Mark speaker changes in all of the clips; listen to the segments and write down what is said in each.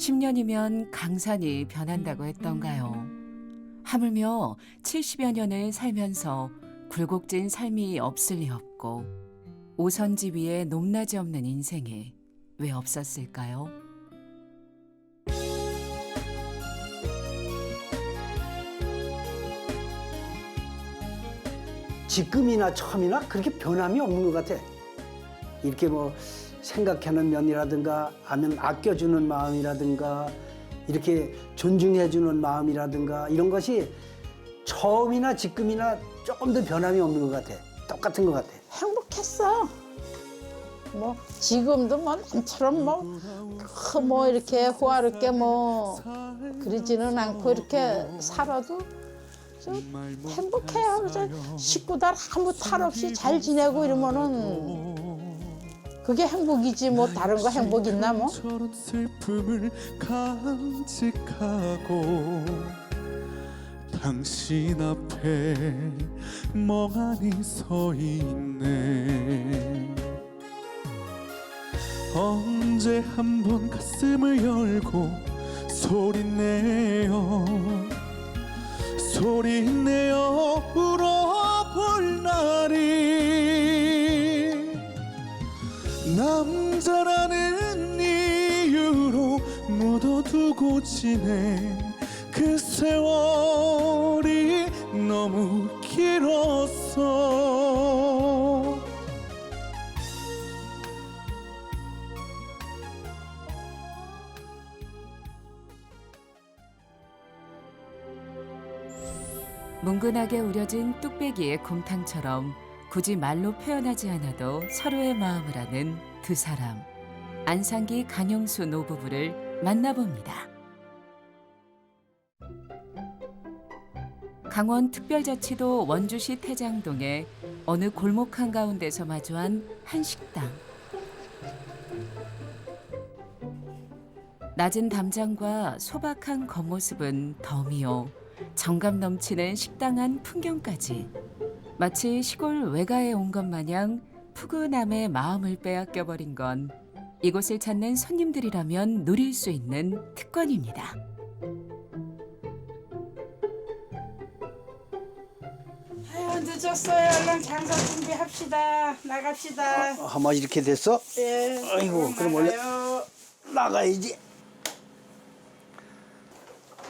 Speaker 1: 10년이면 강산이 변한다고 했던가요. 하물며 70여 년을 살면서 굴곡진 삶이 없을 리 없고 오선지 위에 높낮이 없는 인생이 왜 없었을까요?
Speaker 2: 지금이나 처음이나 그렇게 변함이 없는 것 같아. 이렇게 뭐 생각하는 면이라든가 아니면 아껴주는 마음이라든가 이렇게 존중해주는 마음이라든가 이런 것이 처음이나 지금이나 조금 더 변함이 없는 것 같아. 똑같은 것 같아.
Speaker 3: 행복했어. 뭐 지금도 뭐 남처럼 뭐, 그뭐 이렇게 호화롭게 뭐 그러지는 않고 이렇게 살아도 좀 행복해요. 그래서 식구들 아무 탈 없이 잘 지내고 이러면은 그게 행복이지 뭐 다른 거 행복 있나 뭐.
Speaker 4: 슬픔을 간직하고 당신 앞에 멍하니 서 있네 언제 한번 가슴을 열고 소리내어 소리내어 울어볼 날이 남자라는 이유로 묻어두고 지낸 그 세월이 너무 길었어.
Speaker 1: 뭉근하게 우려진 뚝배기의 곰탕처럼 굳이 말로 표현하지 않아도 서로의 마음을 아는 두 사람. 안상기 강영수 노부부를 만나봅니다. 강원 특별자치도 원주시 태장동의 어느 골목 한가운데서 마주한 한 식당. 낮은 담장과 소박한 겉모습은 덤이요. 정감 넘치는 식당 안 풍경까지 마치 시골 외가에 온 것 마냥 푸근함에 마음을 빼앗겨 버린 건 이곳을 찾는 손님들이라면 누릴 수 있는 특권입니다.
Speaker 5: 아유 늦었어요. 얼른 장사 준비합시다. 나갑시다.
Speaker 2: 아마 이렇게 됐어?
Speaker 5: 예.
Speaker 2: 아이고, 그럼 원래-
Speaker 5: 나가요.
Speaker 2: 나가야지.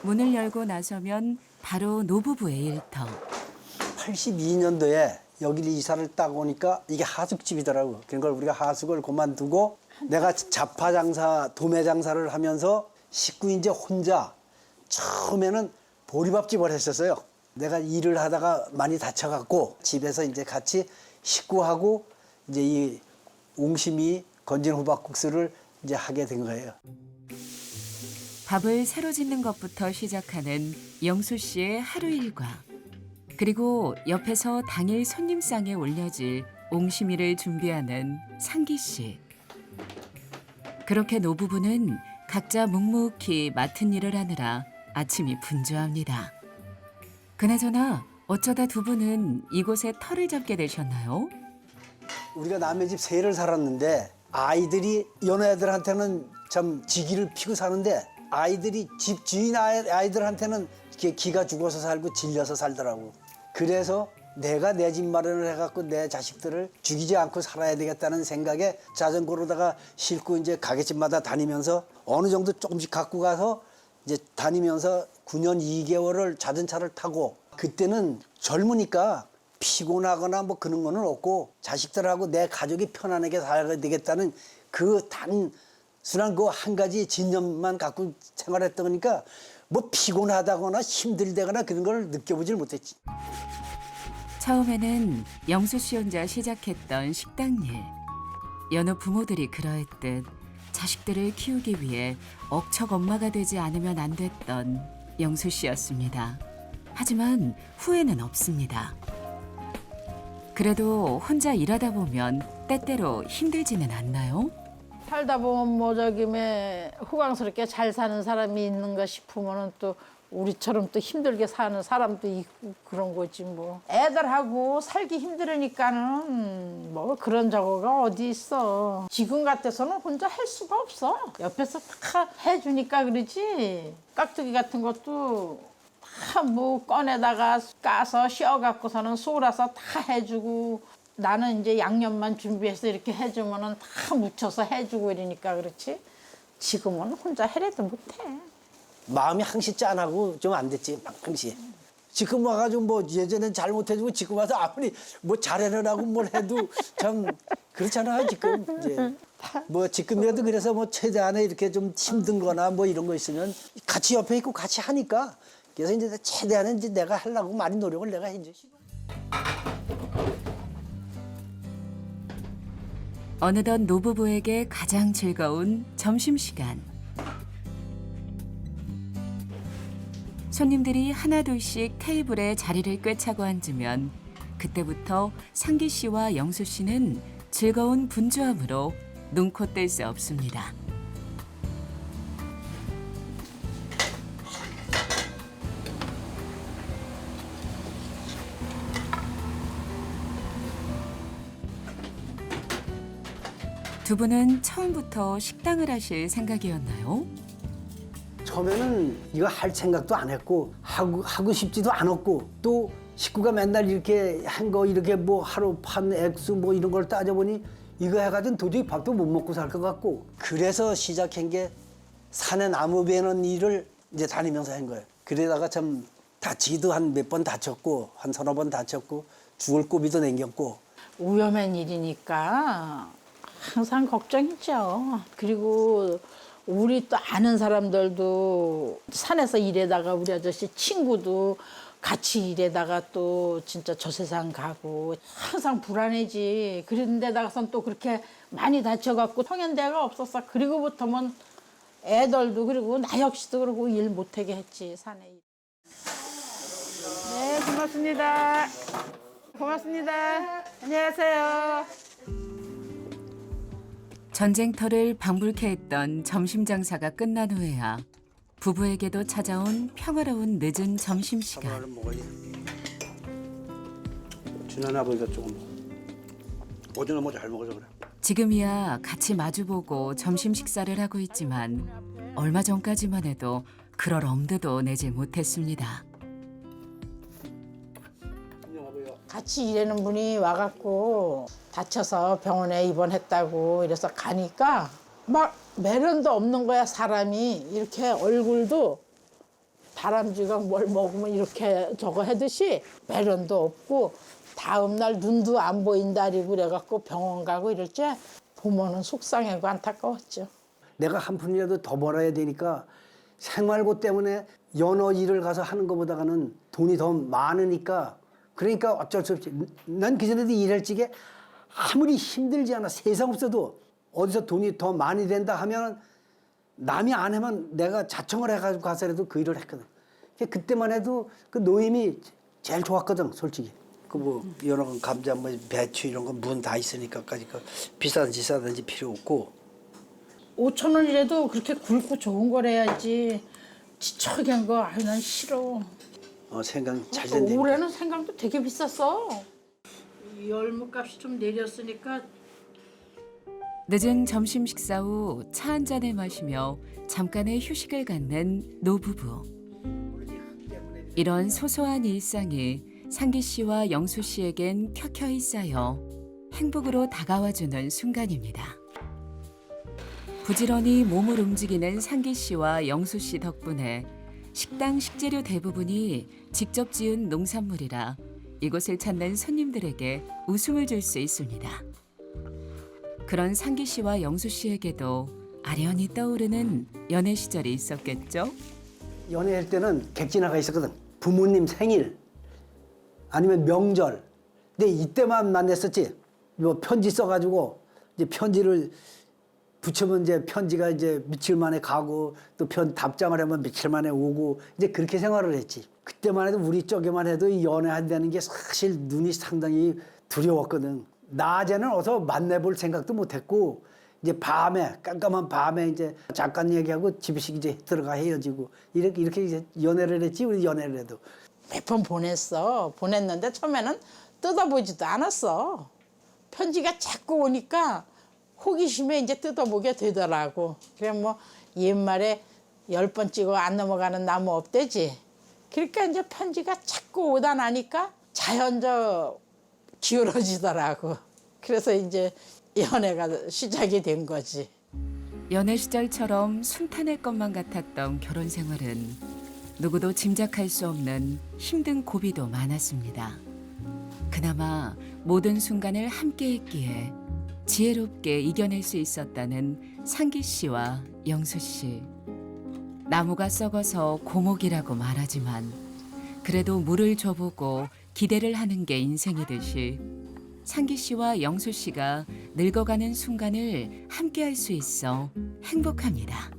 Speaker 1: 문을 열고 나서면 바로 노부부의 일터.
Speaker 2: 82년도에 여기를 이사를 딱 오니까 이게 하숙집이더라고. 걸 우리가 하숙을 그만두고 내가 자파 장사, 도매 장사를 하면서 식구 이제 혼자 처음에는 보리밥집을 했었어요. 내가 일을 하다가 많이 다쳐갖고 집에서 이제 같이 식구하고 이제 이 옹심이 건진 호박국수를 이제 하게 된 거예요.
Speaker 1: 밥을 새로 짓는 것부터 시작하는 영수 씨의 하루 일과 그리고 옆에서 당일 손님상에 올려질 옹심이를 준비하는 상기 씨. 그렇게 노부부는 각자 묵묵히 맡은 일을 하느라 아침이 분주합니다. 그나저나 어쩌다 두 분은 이곳에 터를 잡게 되셨나요?
Speaker 2: 우리가 남의 집 세를 살았는데 아이들이 연애들한테는 참 지기를 피고 사는데 아이들이 집 주인 아이- 아이들한테는 이렇게 기가 죽어서 살고 질려서 살더라고. 그래서 내가 내 집 마련을 해갖고 내 자식들을 죽이지 않고 살아야 되겠다는 생각에 자전거로다가 싣고 이제 가게집마다 다니면서 어느 정도 조금씩 갖고 가서 이제 다니면서 9년 2개월을 자전차를 타고 그때는 젊으니까 피곤하거나 뭐 그런 거는 없고 자식들하고 내 가족이 편안하게 살아야 되겠다는 그 단 순한 그 한 가지 진념만 갖고 생활했던 거니까 뭐 피곤하다거나 힘들다거나 그런 걸 느껴보질 못했지.
Speaker 1: 처음에는 영수 씨 혼자 시작했던 식당 일. 여느 부모들이 그러했듯 자식들을 키우기 위해 억척 엄마가 되지 않으면 안 됐던 영수 씨였습니다. 하지만 후회는 없습니다. 그래도 혼자 일하다 보면 때때로 힘들지는 않나요?
Speaker 3: 살다 보면 뭐 저기 매 후광스럽게 잘 사는 사람이 있는가 싶으면은 또 우리처럼 또 힘들게 사는 사람도 있고 그런 거지 뭐. 애들하고 살기 힘들으니까는 뭐 그런 저거가 어디 있어. 지금 같아서는 혼자 할 수가 없어. 옆에서 다 해주니까 그러지. 깍두기 같은 것도 다 뭐 꺼내다가 까서 씌어 갖고서는 쏘라서 다 해주고 나는 이제 양념만 준비해서 이렇게 해주면은 다 묻혀서 해주고 이러니까 그렇지. 지금은 혼자 해래도 못해.
Speaker 2: 마음이 항시 짠하고 좀 안 됐지 항시 지금 와가지고 뭐 예전엔 잘 못해주고 지금 와서 아무리 뭐 잘해내라고 뭘 해도 참 그렇잖아요 지금 이제 뭐 지금이라도 그래서 뭐 최대한의 이렇게 좀 힘든거나 뭐 이런 거 있으면 같이 옆에 있고 같이 하니까 그래서 이제 최대한은 이제 내가 하려고 많이 노력을 내가 해줘.
Speaker 1: 어느덧 노부부에게 가장 즐거운 점심시간. 손님들이 하나둘씩 테이블에 자리를 꿰차고 앉으면 그때부터 상기 씨와 영수 씨는 즐거운 분주함으로 눈코 뗄 수 없습니다. 두 분은 처음부터 식당을 하실 생각이었나요?
Speaker 2: 처음에는 이거 할 생각도 안 했고 하고 하고 싶지도 않았고 또 식구가 맨날 이렇게 한 거 이렇게 뭐 하루 판 액수 뭐 이런 걸 따져보니 이거 해가지고 도저히 밥도 못 먹고 살 것 같고 그래서 시작한 게 산에 나무 베는 일을 이제 다니면서 한 거예요. 그러다가 참 다치기도 한 몇 번 다쳤고 한 서너 번 다쳤고 죽을 고비도 남겼고
Speaker 3: 위험한 일이니까 항상 걱정이죠. 그리고 우리 또 아는 사람들도 산에서 일하다가 우리 아저씨 친구도 같이 일하다가 또 진짜 저 세상 가고 항상 불안해지. 그런 데다가선 또 그렇게 많이 다쳐갖고 성현대가 없었어. 그리고부터는 애들도 그리고 나 역시도 그러고 일 못하게 했지 산에.
Speaker 5: 네, 고맙습니다. 고맙습니다. 안녕하세요.
Speaker 1: 전쟁터를 방불케 했던 점심 장사가 끝난 후에야 부부에게도 찾아온 평화로운 늦은 점심 시간.
Speaker 2: 먹어야지. 준한 아버지가 조금 오전에 뭐잘 먹어서 그래.
Speaker 1: 지금이야 같이 마주보고 점심 식사를 하고 있지만 얼마 전까지만 해도 그럴 엄두도 내지 못했습니다.
Speaker 3: 같이 일하는 분이 와갖고 다쳐서 병원에 입원했다고 이래서 가니까 막 매련도 없는 거야 사람이 이렇게 얼굴도 다람쥐가 뭘 먹으면 이렇게 저거 하듯이 매련도 없고 다음 날 눈도 안 보인다 이고 그래갖고 병원 가고 이럴 때 보면은 속상하고 안타까웠죠.
Speaker 2: 내가 한 푼이라도 더 벌어야 되니까 생활고 때문에 연어 일을 가서 하는 것보다는 돈이 더 많으니까 그러니까 어쩔 수 없이 난 그전에도 일할 적에 아무리 힘들지 않아 세상 없어도 어디서 돈이 더 많이 된다 하면 남이 안 하면 내가 자청을 해가지고 가서라도 그 일을 했거든. 그러니까 그때만 해도 그 노임이 제일 좋았거든, 솔직히. 그 뭐 여러 건 감자, 뭐 배추 이런 거문다 있으니까까지 그 비싸든지 싸든지 필요 없고
Speaker 3: 5천 원이라도 그렇게 굵고 좋은 거래야지 지척이 한거 아유 난 싫어.
Speaker 2: 어, 생각 잘 된다.
Speaker 3: 올해는 생강도 되게 비쌌어. 열무값이 좀 내렸으니까
Speaker 1: 늦은 점심 식사 후 차 한 잔을 마시며 잠깐의 휴식을 갖는 노부부. 이런 소소한 일상이 상기 씨와 영수 씨에겐 켜켜이 쌓여 행복으로 다가와주는 순간입니다. 부지런히 몸을 움직이는 상기 씨와 영수 씨 덕분에 식당 식재료 대부분이 직접 지은 농산물이라 이곳을 찾는 손님들에게 웃음을 줄 수 있습니다. 그런 상기 씨와 영수 씨에게도 아련히 떠오르는 연애 시절이 있었겠죠?
Speaker 2: 연애할 때는 객진화가 있었거든. 부모님 생일 아니면 명절. 근데 이때만 만났었지. 뭐 편지 써가지고 이제 편지를 붙이면 이제 편지가 이제 며칠 만에 가고 또 편 답장을 하면 며칠 만에 오고 이제 그렇게 생활을 했지. 그때만 해도 우리 쪽에만 해도 이 연애한다는 게 사실 눈이 상당히 두려웠거든. 낮에는 어서 만나볼 생각도 못했고 이제 밤에 깜깜한 밤에 이제 잠깐 얘기하고 집에씩 이제 들어가 헤어지고 이렇게 이렇게 이제 연애를 했지 우리 연애를 해도
Speaker 3: 몇 번 보냈어. 보냈는데 처음에는 뜯어보지도 않았어. 편지가 자꾸 오니까 호기심에 이제 뜯어보게 되더라고. 그래 뭐 옛말에 열 번 찍어 안 넘어가는 나무 없대지. 그러니까 이제 편지가 자꾸 오다 나니까 자연적 기울어지더라고. 그래서 이제 연애가 시작이 된 거지.
Speaker 1: 연애 시절처럼 순탄할 것만 같았던 결혼 생활은 누구도 짐작할 수 없는 힘든 고비도 많았습니다. 그나마 모든 순간을 함께 했기에 지혜롭게 이겨낼 수 있었다는 상기 씨와 영수 씨. 나무가 썩어서 고목이라고 말하지만 그래도 물을 줘보고 기대를 하는 게 인생이듯이 상기 씨와 영수 씨가 늙어가는 순간을 함께 할 수 있어 행복합니다.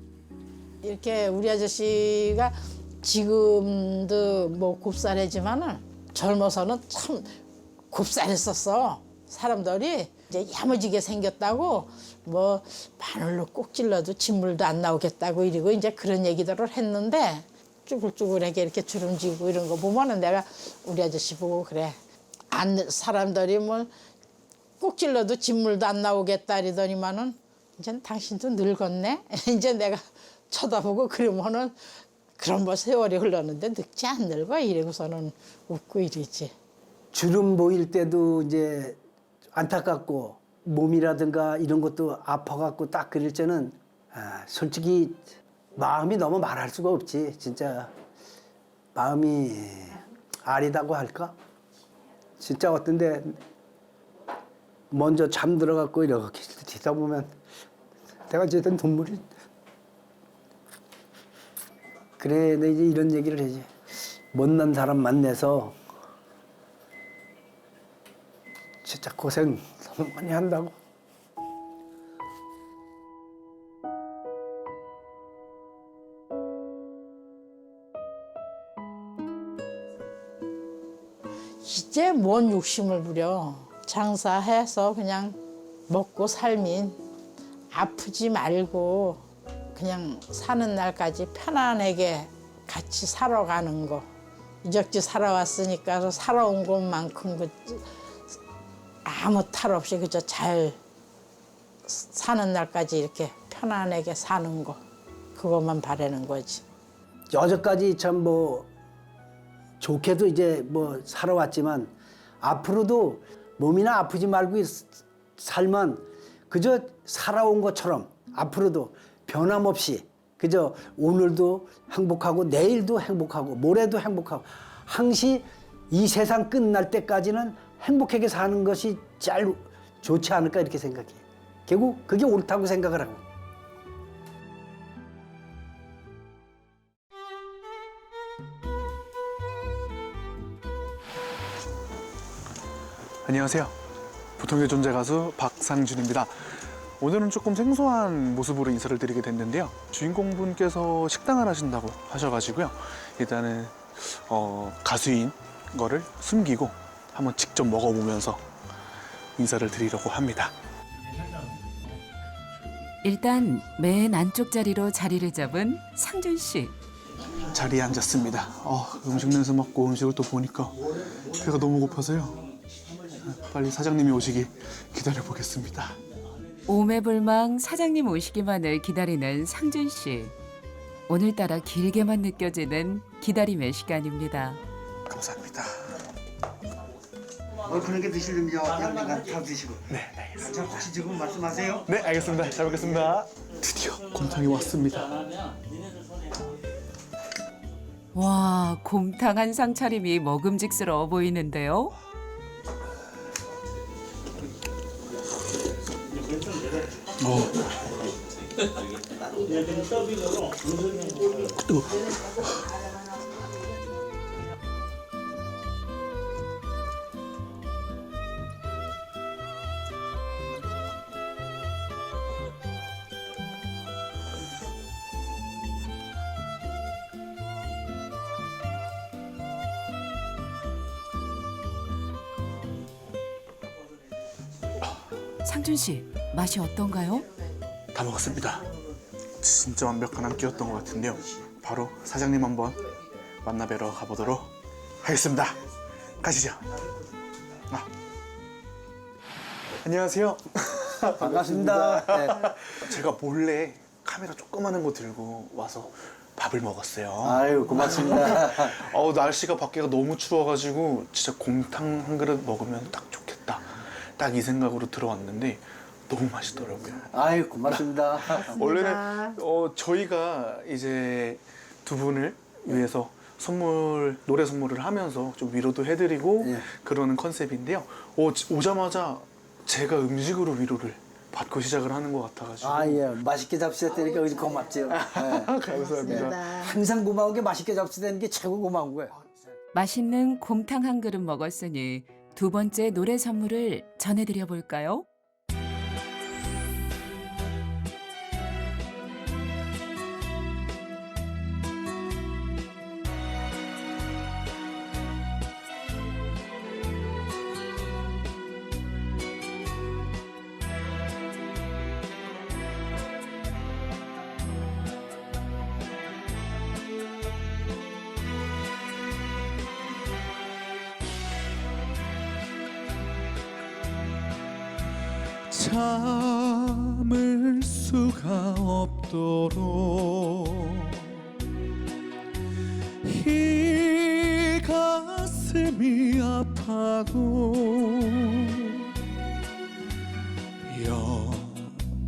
Speaker 3: 이렇게 우리 아저씨가 지금도 뭐 곱살이지만은 젊어서는 참 곱살했었어. 사람들이 이제 야무지게 생겼다고 뭐 바늘로 꼭 찔러도 진물도 안 나오겠다고 이러고 이제 그런 얘기들을 했는데 쭈글쭈글하게 이렇게 주름지고 이런 거 보면은 내가 우리 아저씨 보고 그래. 안 사람들이 뭐 꼭 찔러도 진물도 안 나오겠다 이러더니만은 이제 당신도 늙었네. 이제 내가 쳐다보고 그러면은 그런 뭐 세월이 흘렀는데 늙지 안 늙어 이러고서는 웃고 이러지.
Speaker 2: 주름 보일 때도 이제 안타깝고 몸이라든가 이런 것도 아파갖고 딱 그럴 때는 아, 솔직히 마음이 너무 말할 수가 없지. 진짜 마음이 아리다고 할까? 진짜 어떤데 먼저 잠 들어갖고 이렇게 뒤다 보면 내가 어쨌든 눈물이 그래 내 이제 이런 얘기를 해지. 못난 사람 만나서 진짜 고생 너무 많이 한다고.
Speaker 3: 이제 뭔 욕심을 부려. 장사해서 그냥 먹고 살민 아프지 말고 그냥 사는 날까지 편안하게 같이 살아가는 거. 이적지 살아왔으니까 살아온 것만큼 그 아무 탈 없이 그저 잘 사는 날까지 이렇게 편안하게 사는 거. 그것만 바라는 거지.
Speaker 2: 여태까지 참 뭐 좋게도 이제 뭐 살아왔지만 앞으로도 몸이나 아프지 말고 있- 살면 그저 살아온 것처럼 앞으로도 변함없이 그저 오늘도 행복하고 내일도 행복하고 모레도 행복하고 항시 이 세상 끝날 때까지는 행복하게 사는 것이 제일 좋지 않을까 이렇게 생각해. 결국 그게 옳다고 생각을 하고.
Speaker 4: 안녕하세요. 보통의 존재 가수 박상준입니다. 오늘은 조금 생소한 모습으로 인사를 드리게 됐는데요. 주인공분께서 식당을 하신다고 하셔가지고요. 일단은 어, 가수인 거를 숨기고 한번 직접 먹어보면서 인사를 드리려고 합니다.
Speaker 1: 일단 맨 안쪽 자리로 자리를 잡은 상준 씨.
Speaker 4: 자리에 앉았습니다. 어, 음식 냄새 맡고 음식을 또 보니까 배가 너무 고파서요. 빨리 사장님이 오시기 기다려 보겠습니다.
Speaker 1: 오매불망 사장님 오시기만을 기다리는 상준 씨. 오늘따라 길게만 느껴지는 기다림의 시간입니다.
Speaker 2: 그런 게 드시려면 양념간 다 드시고. 네, 알겠습니다. 혹시 지금 말씀하세요?
Speaker 4: 네, 알겠습니다. 잘 먹겠습니다. 드디어 곰탕이 왔습니다.
Speaker 1: 와, 곰탕 한 상 차림이 먹음직스러워 보이는데요.
Speaker 4: 뜨
Speaker 1: 맛이 어떤가요?
Speaker 4: 다 먹었습니다. 진짜 완벽한 한 끼였던 것 같은데요. 바로 사장님 한번 만나뵈러 가보도록 하겠습니다. 가시죠. 아. 안녕하세요.
Speaker 2: 반갑습니다. 네.
Speaker 4: 제가 몰래 카메라 조그마한 거 들고 와서 밥을 먹었어요.
Speaker 2: 아유 고맙습니다.
Speaker 4: 어우 날씨가 밖에가 너무 추워가지고 진짜 곰탕 한 그릇 먹으면 딱 좋겠다. 딱 이 생각으로 들어왔는데 너무 맛있더라고요.
Speaker 2: 아유 고맙습니다.
Speaker 4: 원래는 어, 저희가 이제 두 분을 위해서 선물 노래 선물을 하면서 좀 위로도 해드리고
Speaker 2: 예.
Speaker 4: 그러는 컨셉인데요. 어, 지- 오자마자 제가 음식으로 위로를 받고 시작을 하는 것 같아가지고
Speaker 2: 아 예 맛있게 잡수셨다니까 우리 고맙죠. 네.
Speaker 4: 감사합니다.
Speaker 2: 항상 고마운 게 맛있게 잡수다는 게 최고 고마운 거예요.
Speaker 1: 맛있는 곰탕 한 그릇 먹었으니 두 번째 노래 선물을 전해드려 볼까요?
Speaker 4: 아파도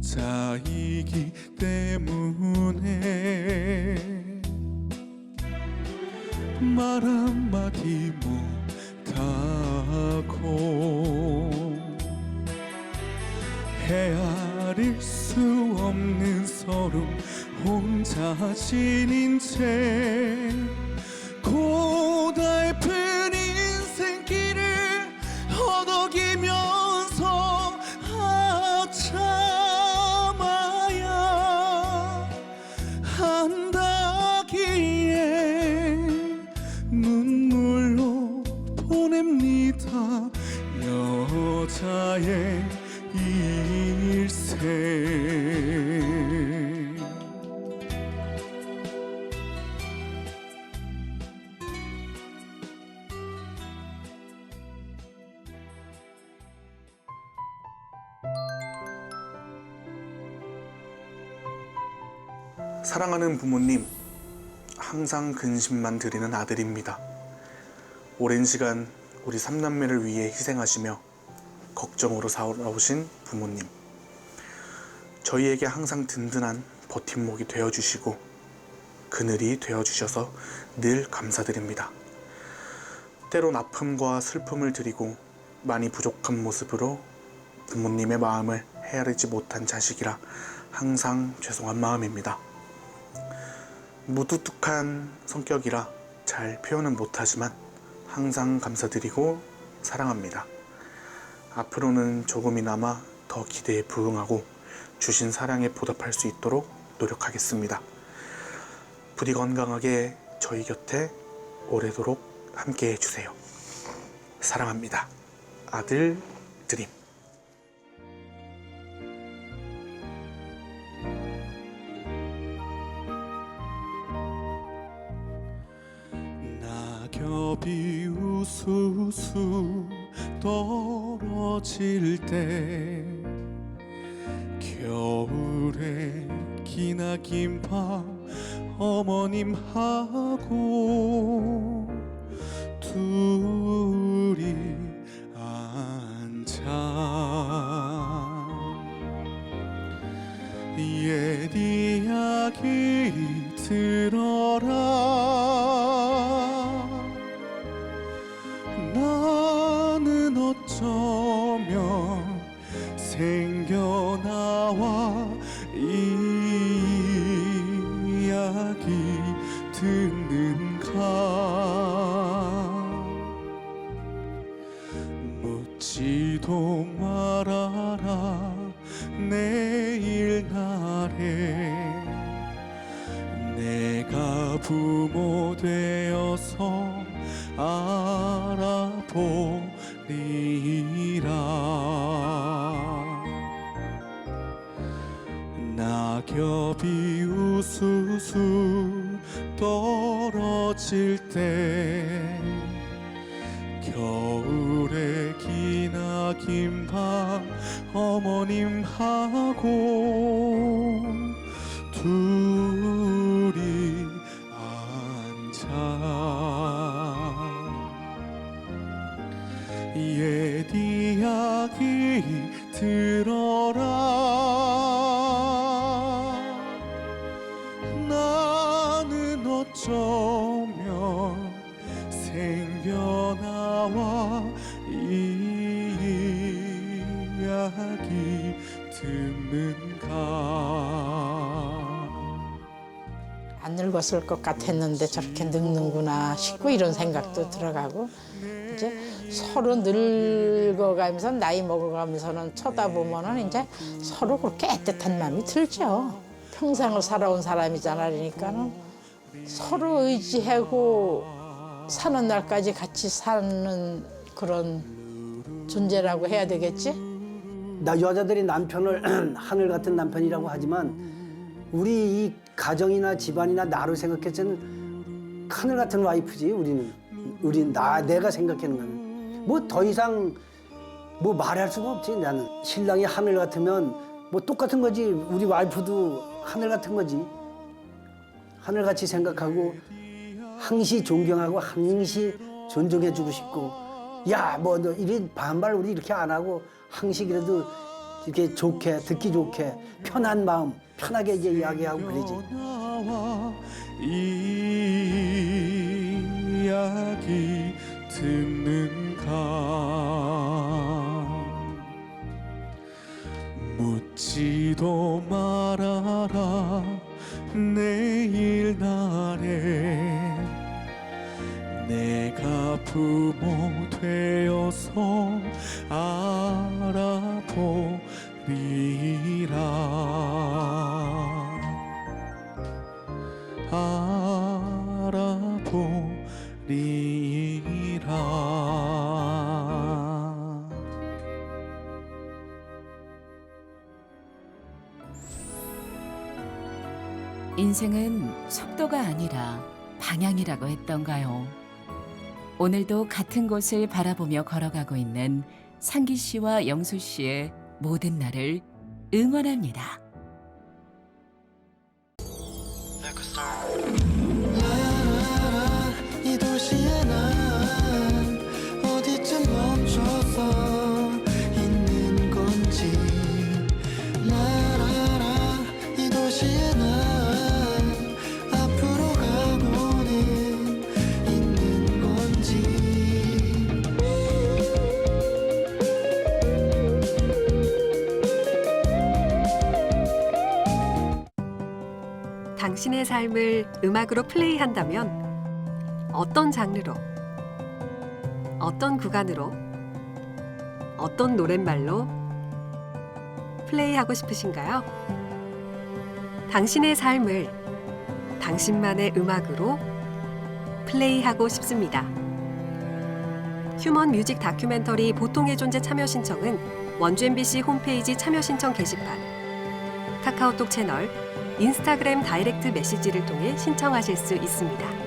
Speaker 4: 여자이기 때문에 말 한마디 못하고 헤아릴 수 없는 서로 혼자 지닌 채 보냅니다 여자의 사랑하는 부모님, 항상 근심만 드리는 아들입니다. 오랜 시간 우리 삼남매를 위해 희생하시며 걱정으로 살아오신 부모님. 저희에게 항상 든든한 버팀목이 되어주시고 그늘이 되어주셔서 늘 감사드립니다. 때론 아픔과 슬픔을 드리고 많이 부족한 모습으로 부모님의 마음을 헤아리지 못한 자식이라 항상 죄송한 마음입니다. 무뚝뚝한 성격이라 잘 표현은 못하지만 항상 감사드리고 사랑합니다. 앞으로는 조금이나마 더 기대에 부응하고 주신 사랑에 보답할 수 있도록 노력하겠습니다. 부디 건강하게 저희 곁에 오래도록 함께 해주세요. 사랑합니다. 아들 드림. 낙엽이 우수수 떨어질 때 겨울에 기나 긴 밤 어머님하고 둘 묻지도 말아라 내일 날에. 내가 부모 되어서 떨어질 때 겨울에 기나긴 밤 어머님하고 둘이 앉아 옛 이야기 들어
Speaker 3: 안 늙었을 것 같았는데 저렇게 늙는구나 싶고 이런 생각도 들어가고 이제 서로 늙어가면서 나이 먹어가면서는 쳐다보면은 이제 서로 그렇게 애틋한 마음이 들죠. 평생을 살아온 사람이잖아 그러니까는 서로 의지하고 사는 날까지 같이 사는 그런 존재라고 해야 되겠지?
Speaker 2: 나 여자들이 남편을 하늘 같은 남편이라고 하지만 우리 이 가정이나 집안이나 나를 생각해서는 하늘 같은 와이프지 우리는. 우린 나 내가 생각하는 거는. 뭐 더 이상 뭐 말할 수가 없지 나는. 신랑이 하늘 같으면 뭐 똑같은 거지. 우리 와이프도 하늘 같은 거지. 하늘같이 생각하고 항시 존경하고 항시 존중해주고 싶고. 야 뭐 너 이리 반발 우리 이렇게 안 하고 항시 그래도 이렇게 좋게 듣기 좋게 편한 마음 편하게 이제 이야기하고 그러지.
Speaker 4: 나와 이야기 듣는가 묻지도 말아라 내일 날에 내가 부모 되
Speaker 1: 아니라 방향이라고 했던가요? 오늘도 같은 곳을 바라보며 걸어가고 있는 상기 씨와 영수 씨의 모든 날을 응원합니다.
Speaker 6: 이
Speaker 7: 당신의 삶을 음악으로 플레이한다면 어떤 장르로, 어떤 구간으로, 어떤 노랫말로 플레이하고 싶으신가요? 당신의 삶을 당신만의 음악으로 플레이하고 싶습니다. 휴먼 뮤직 다큐멘터리 보통의 존재 참여 신청은 원주 MBC 홈페이지 참여 신청 게시판, 카카오톡 채널, 인스타그램 다이렉트 메시지를 통해 신청하실 수 있습니다.